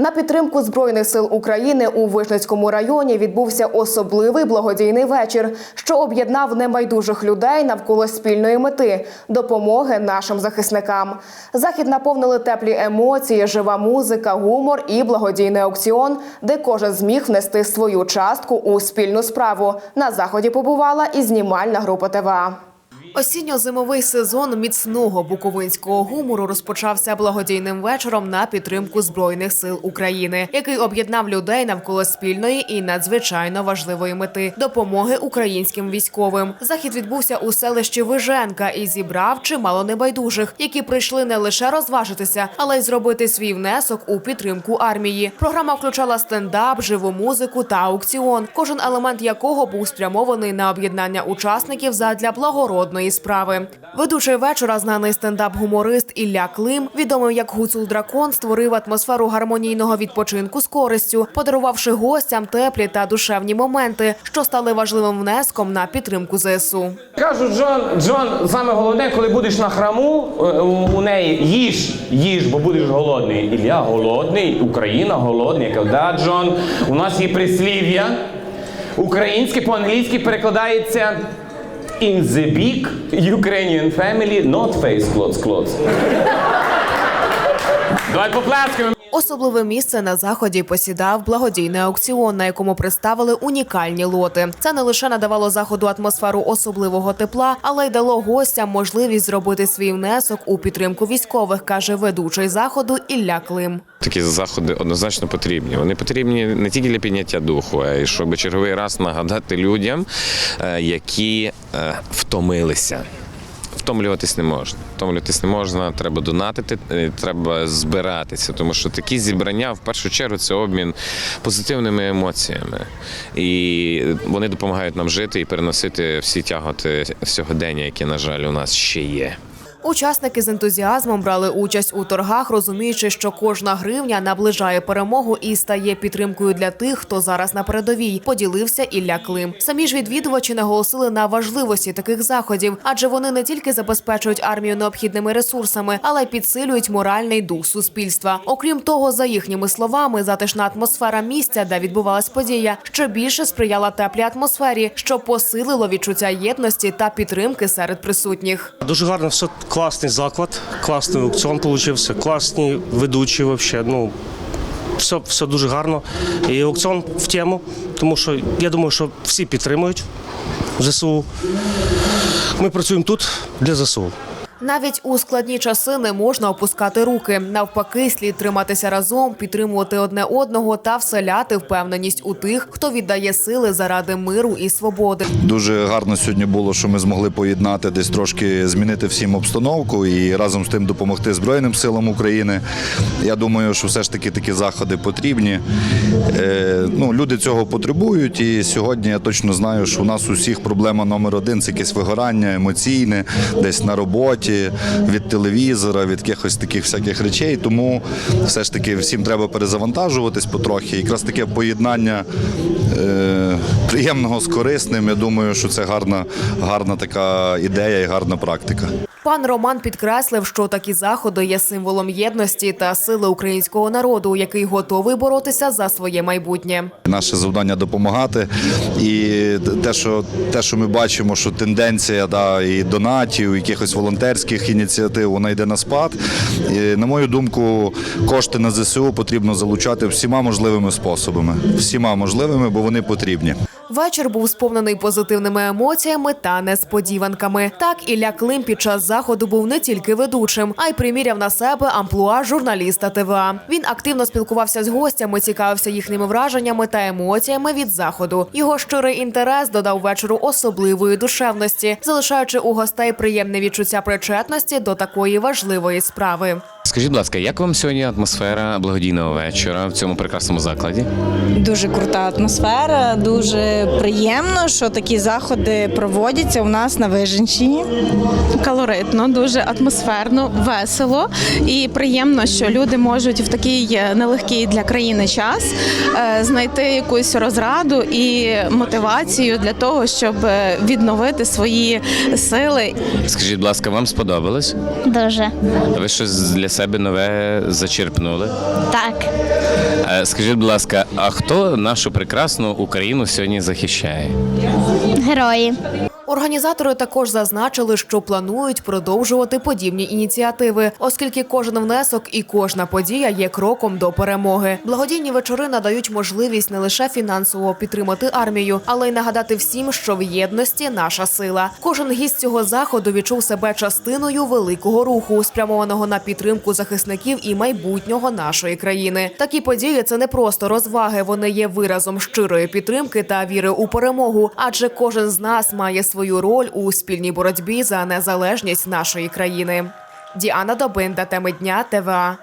На підтримку збройних сил України у Вишницькому районі відбувся особливий благодійний вечір, що об'єднав небайдужих людей навколо спільної мети допомоги нашим захисникам. Захід наповнили теплі емоції, жива музика, гумор і благодійний аукціон, де кожен зміг внести свою частку у спільну справу. На заході побувала і знімальна група ТВА. Осінньо-зимовий сезон міцного буковинського гумору розпочався благодійним вечором на підтримку збройних сил України, який об'єднав людей навколо спільної і надзвичайно важливої мети допомоги українським військовим. Захід відбувся у селищі Виженка і зібрав чимало небайдужих, які прийшли не лише розважитися, але й зробити свій внесок у підтримку армії. Програма включала стендап, живу музику та аукціон, кожен елемент якого був спрямований на об'єднання учасників задля благородної справи. Ведучий вечора, знаний стендап-гуморист Ілля Клим, відомий як Гуцул Дракон, створив атмосферу гармонійного відпочинку з користю, подарувавши гостям теплі та душевні моменти, що стали важливим внеском на підтримку ЗСУ. Кажу, Джон, Джон, саме головне, коли будеш на храму е, у неї їж, їж, бо будеш голодний. Ілля голодний, Україна голодний. Да, Джон, у нас є прислів'я. Українське по-англійськи перекладається In the big Ukrainian family, not face clothes clothes. Давай поплескаємо. Особливе місце на заході посідав благодійний аукціон, на якому представили унікальні лоти. Це не лише надавало заходу атмосферу особливого тепла, але й дало гостям можливість зробити свій внесок у підтримку військових, каже ведучий заходу Ілля Клим. Такі заходи однозначно потрібні. Вони потрібні не тільки для підняття духу, а й щоб черговий раз нагадати людям, е, які е, втомилися. Втомлюватись не можна. Втомлюватись не можна, треба донатити, е, треба збиратися, тому що такі зібрання в першу чергу це обмін позитивними емоціями. І вони допомагають нам жити і переносити всі тяготи сьогодення, які, на жаль, у нас ще є. Учасники з ентузіазмом брали участь у торгах, розуміючи, що кожна гривня наближає перемогу і стає підтримкою для тих, хто зараз на передовій. Поділився Ілля Клим. Самі ж відвідувачі наголосили на важливості таких заходів, адже вони не тільки забезпечують армію необхідними ресурсами, але й підсилюють моральний дух суспільства. Окрім того, за їхніми словами, затишна атмосфера місця, де відбувалась подія, ще більше сприяла теплій атмосфері, що посилило відчуття єдності та підтримки серед присутніх. Дуже гарно, все класний заклад, класний аукціон получився, класні ведучі вообще. Ну, все, все дуже гарно. І аукціон в тему, тому що я думаю, що всі підтримують ЗСУ. Ми працюємо тут для ЗСУ. Навіть у складні часи не можна опускати руки. Навпаки, слід триматися разом, підтримувати одне одного та вселяти впевненість у тих, хто віддає сили заради миру і свободи. Дуже гарно сьогодні було, що ми змогли поєднати десь трошки змінити всім обстановку і разом з тим допомогти Збройним силам України. Я думаю, що все ж таки такі заходи потрібні. Е, ну, люди цього потребують, і сьогодні я точно знаю, що у нас у всіх проблема номер один це якесь вигорання емоційне, десь на роботі, від телевізора, від якихось таких всяких речей. Тому все ж таки всім треба перезавантажуватись потрохи. Якраз таке поєднання е, приємного з корисним. Я думаю, що це гарна, гарна така ідея і гарна практика. Пан Роман підкреслив, що такі заходи є символом єдності та сили українського народу, який готовий боротися за своє майбутнє. Наше завдання допомагати. І те, що те, що ми бачимо, що тенденція да, і донатів, якихось волонтерських ініціатив, вона йде на спад. І, на мою думку, кошти на ЗСУ потрібно залучати всіма можливими способами. Всіма можливими, бо вони потрібні. Вечір був сповнений позитивними емоціями та несподіванками. Так Ілля Клим під час заходу був не тільки ведучим, а й приміряв на себе амплуа журналіста ТВА. Він активно спілкувався з гостями, цікавився їхніми враженнями та емоціями від заходу. Його щирий інтерес додав вечору особливої душевності, залишаючи у гостей приємне відчуття причетності до такої важливої справи. Скажіть, будь ласка, як вам сьогодні атмосфера благодійного вечора в цьому прекрасному закладі? Дуже крута атмосфера, дуже приємно, що такі заходи проводяться у нас на Виженщині. Колоритно, дуже атмосферно, весело і приємно, що люди можуть в такий е, нелегкий для країни час е, знайти якусь розраду і мотивацію для того, щоб е, відновити свої сили. Скажіть, будь ласка, вам сподобалось? Дуже Ви щось для себе нове зачерпнули? так. Е, Скажіть, будь ласка, а хто нашу прекрасну Україну сьогодні захищає? Герої. Організатори також зазначили, що планують продовжувати подібні ініціативи, оскільки кожен внесок і кожна подія є кроком до перемоги. Благодійні вечори надають можливість не лише фінансово підтримати армію, але й нагадати всім, що в єдності наша сила. Кожен гість цього заходу відчув себе частиною великого руху, спрямованого на підтримку захисників і майбутнього нашої країни. Такі події це не просто розваги, вони є виразом щирої підтримки та віри у перемогу, адже кожен з нас має свою роль у спільній боротьбі за незалежність нашої країни. Діана Добинда, теми дня ТВА.